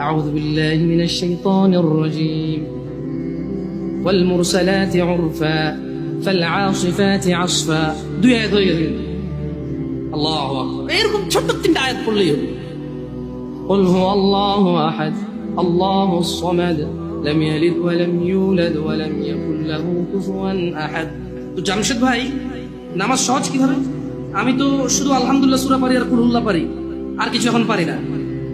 أعوذ بالله من الشيطان الرجيم والمرسلات عرفا فالعاصفات عصفا দুই আয়াত হয়ে গেছে আল্লাহ এরকম ছোট্ট তিনটা আয়াত পড়লেই হবে قل هو الله أحد الله الصمد لم يلد ولم يولد ولم يكن له كفوا أحد তো জামশেদ ভাই নামাজ সহজ কিভাবে আমি তো শুধু আলহামদুলিল্লাহ সূরা পারি আর কুলহুল্লাহ পারি আর কিছু এখন পারি না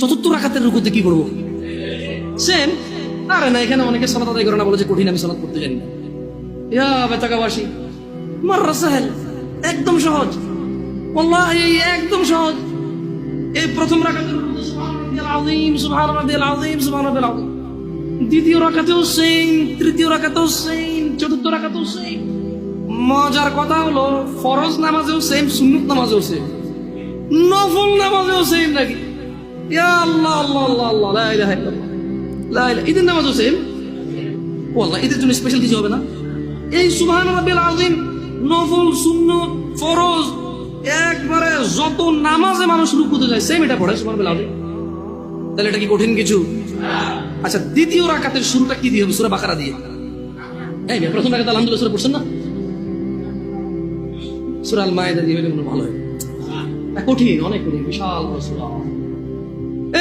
চতুর্থ রাখাতের রুকুতে কি করব? সেম আরে না, এখানে অনেকে সালাত আদায় করে না, বলে যে কঠিন, আমি সালাত করতে জানি না। ইয়া বেতাকাবাসী, মাররা সাহেল, একদম সহজ। ওয়াল্লাহি, একদম সহজ। এই প্রথম আযীম দ্বিতীয় রাকাতেও সেম তৃতীয় রাকাতেও সেম চতুর্থ রাকাতেও সেম মজার কথা হলো, ফরজ নামাজেও সেম সুন্নত নামাজেও সেম নফল নামাজেও সেম নাকি? ইলাহা ইল্লাল্লাহ লা ইলাহা ঈদের নামাজও সেম ও আল্লাহ ঈদের জন্য স্পেশাল কিছু হবে না. এই সুবহান রাব্বিল আযীম ফরজ, একবারে যত নামাজে মানুষ রুকুতে যায় সেম এটা পড়ে তাহলে এটা কি কঠিন কিছু? আচ্ছা দ্বিতীয় রাকাতের শুরুটা কি দিয়ে হবে? সূরা বাকারা দিয়ে। এই প্রথম রাকাতে আলহামদুলিল্লাহ পড়ছেন না? সূরা আল মায়েদা দিয়ে ভালো হয়। কঠিন, অনেক কঠিন, বিশাল